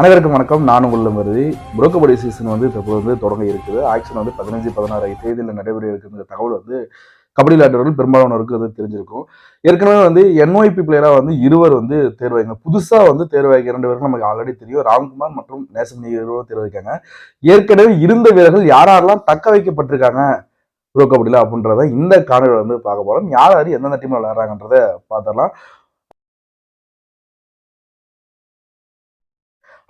அனைவருக்கும் வணக்கம். நான் உள்ள மருதி புரோக்கபடி சீசன் வந்து தற்போது வந்து தொடங்க இருக்குது. ஆக்ஷன் வந்து பதினஞ்சு பதினாறு தேதியில் நடைபெற இருக்குங்கிற தகவல் வந்து கபடி விளையாட்டவர்கள் பெரும்பாலானவருக்கு வந்து தெரிஞ்சிருக்கும். ஏற்கனவே வந்து என்ஒய்பி பிளேயராக வந்து இருவர் வந்து தேர்வாங்க புதுசாக வந்து தேர்வாகி இரண்டு பேருக்கு நமக்கு ஆல்ரெடி தெரியும். ராம்குமார் மற்றும் நேசமணி இருவரும் தேர்வாய்க்காங்க ஏற்கனவே இருந்த வீரர்கள் யாரெல்லாம் தக்க வைக்கப்பட்டிருக்காங்க ப்ரோ கபடியில் அப்படின்றத இந்த காணொலியில் வந்து பார்க்க போகிறோம் யார் யார் எந்தெந்த டீமில் விளையாடுறாங்கன்றத பார்த்துடலாம்.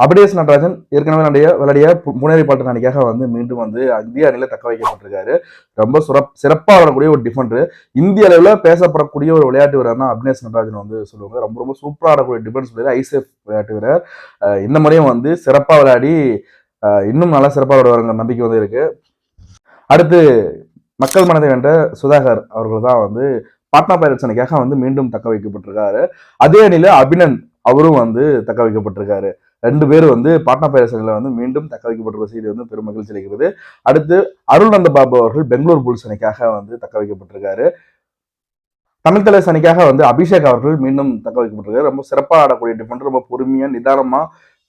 அபிடேஸ் நடராஜன் ஏற்கனவே நடைய விளையாடிய பு- புனேரி பாட்டு அணிக்காக வந்து மீண்டும் வந்து இந்திய அணியில தக்க வைக்கப்பட்டிருக்காரு. ரொம்ப சிறப்பு சிறப்பாக வரக்கூடிய ஒரு டிஃபெண்டர் இந்திய அளவில் பேசப்படக்கூடிய ஒரு விளையாட்டு வீரர்னா அபினேஷ் நடராஜன் வந்து சொல்லுவாங்க. ரொம்ப ரொம்ப சூப்பராக ஆடக்கூடிய டிஃபென்ஸ் வீரர் ஐசேஃப் விளையாட்டு வீரர். இந்த முறையும் வந்து சிறப்பாக விளையாடி இன்னும் நல்லா சிறப்பாக விளையாடுவாங்க நம்பிக்கை வந்து இருக்கு. அடுத்து மக்கள் மனதை வென்ற சுதாகர் அவர்கள் தான் வந்து பாட்னா பைரட்ஸ் அணிக்காக வந்து மீண்டும் தக்க வைக்கப்பட்டிருக்காரு. அதே அணியில் அபினன் அவரும் வந்து தக்க வைக்கப்பட்டிருக்காரு. ரெண்டு பேரும் வந்து பாட்னா பைரட்ஸ் வந்து மீண்டும் தக்க வைக்கப்பட்டிருக்க செய்தி வந்து பெரும் மகிழ்ச்சி அளிக்கிறது. அடுத்து அருள்நந்த பாபு அவர்கள் பெங்களூர் புல்ஸ் அணிக்காக வந்து தக்க வைக்கப்பட்டிருக்காரு. தமிழ் தலைவர் அணிக்காக வந்து அபிஷேக் அவர்கள் மீண்டும் தக்க வைக்கப்பட்டிருக்காரு. ரொம்ப சிறப்பாக ஆடக்கூடிய டிஃபெண்டர் ரொம்ப பொறுமையா நிதானமா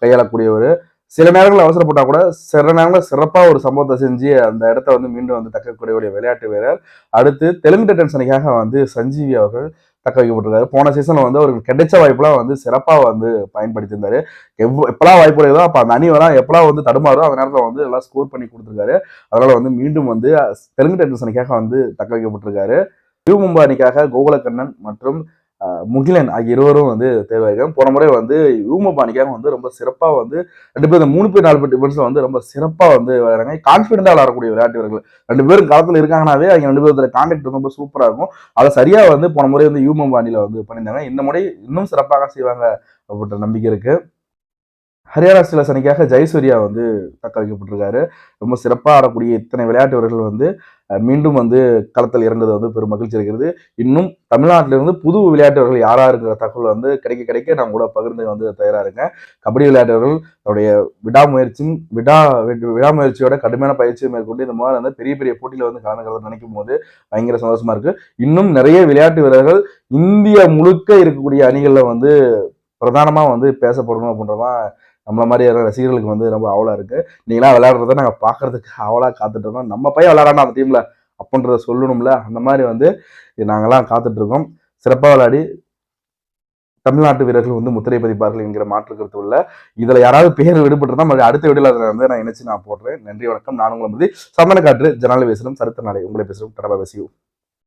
கையாளக்கூடியவர். சில நேரங்களில் அவசரப்பட்டால் கூட சில நேரங்களில் சிறப்பாக ஒரு சம்பவத்தை செஞ்சு அந்த இடத்த வந்து மீண்டும் வந்து தக்கக்கூடிய விளையாட்டு வீரர். அடுத்து தெலுங்கு டைட்டன்ஸ் அணிக்காக வந்து சஞ்சீவி அவர்கள் தக்க வைக்கப்பட்டிருக்காரு. போன சீசன்ல வந்து அவருக்கு கிடைச்ச வாய்ப்புலாம் வந்து சிறப்பா வந்து பயன்படுத்தியிருந்தாரு. எவ் எப்பெல்லாம் வாய்ப்பு கிடையாதோ அப்ப அந்த அணி வரலாம் எப்பெல்லாம் வந்து தடுமாறோ அந்த நேரத்தில் வந்து எல்லாம் ஸ்கோர் பண்ணி கொடுத்துருக்காரு. அதனால வந்து மீண்டும் வந்து தெலுங்கு டைட்டன்ஸ் அணிக்காக வந்து தக்க வைக்கப்பட்டிருக்காரு. யூ மும்பை அணிக்காக கோகுலக்கண்ணன் மற்றும் முகிலன் ஆகிய இருவரும் வந்து தேர்வாயிருக்காங்க போன முறை வந்து யூமும்பா வந்து ரொம்ப சிறப்பாக வந்து ரெண்டு பேரும் மூணு பேர் நாலு பேர் டிஃபென்ஸில் வந்து ரொம்ப சிறப்பாக வந்து விளையாடுறாங்க. கான்ஃபிடென்டா விளையாடக்கூடிய விளையாட்டு வீரர்கள். ரெண்டு பேரும் காலத்தில் இருக்காங்கனாவே அவங்க ரெண்டு பேரும் கான்டாக்ட் ரொம்ப சூப்பராக இருக்கும். அதை சரியாக வந்து போன முறை வந்து யூமும்பா வந்து பண்ணியிருந்தாங்க. இந்த முறை இன்னும் சிறப்பாக செய்வாங்க அப்படின்ற நம்பிக்கை இருக்குது ஹரியானா ஸ்டீலர்ஸ் அணிக்காக ஜெயசூர்யா வந்து தக்க வைக்கப்பட்டிருக்காரு ரொம்ப சிறப்பாக ஆடக்கூடிய இத்தனை விளையாட்டு வீரர்கள் வந்து மீண்டும் வந்து களத்தில் இறங்குறது வந்து பெரும் மகிழ்ச்சி இருக்கிறது இன்னும் தமிழ்நாட்டிலிருந்து புது விளையாட்டவர்கள் யாரா இருக்கிற தகவல் வந்து கிடைக்க கிடைக்க நான் கூட பகிர்ந்து வந்து தயாரா இருக்கேன். கபடி விளையாட்டுகள் தன்னுடைய விடாமுயற்சியும் விடா வி- விடாமுயற்சியோட கடுமையான பயிற்சியை மேற்கொண்டு இந்த மாதிரி வந்து பெரிய பெரிய போட்டியில் வந்து கலந்துக்கிறத நினைக்கும் போது பயங்கர சந்தோஷமா இருக்கு. இன்னும் நிறைய விளையாட்டு வீரர்கள் இந்திய முழுக்க இருக்கக்கூடிய அணிகளில் வந்து பிரதானமாக வந்து பேசப்படணும் அப்படின்றதான் நம்மள மாதிரி ரசிகர்களுக்கு வந்து ரொம்ப அவலா இருக்கு. நீங்களாம் விளையாடுறத நாங்க பாக்குறதுக்கு அவலா காத்துட்டு இருக்கோம். நம்ம பையன் விளையாடானா அந்த டீம்ல அப்படின்றத சொல்லணும்ல? அந்த மாதிரி வந்து நாங்கெல்லாம் காத்துட்டு இருக்கோம். சிறப்பாக விளையாடி தமிழ்நாட்டு வீரர்கள் வந்து முத்திரை பதிப்பார்கள் என்கிற மாற்று கருத்து உள்ள இதுல யாராவது பேர் விடுபட்டு மறுபடியும் அடுத்த வீடியோல அதில் வந்து நான் இணைச்சு நான் போடுறேன். நன்றி வணக்கம். நான் உங்களை வந்து சந்தன காற்று பேசுகிறோம் சரித்த நாளை உங்களை பேசுகிறோம் கடமை பேசியும்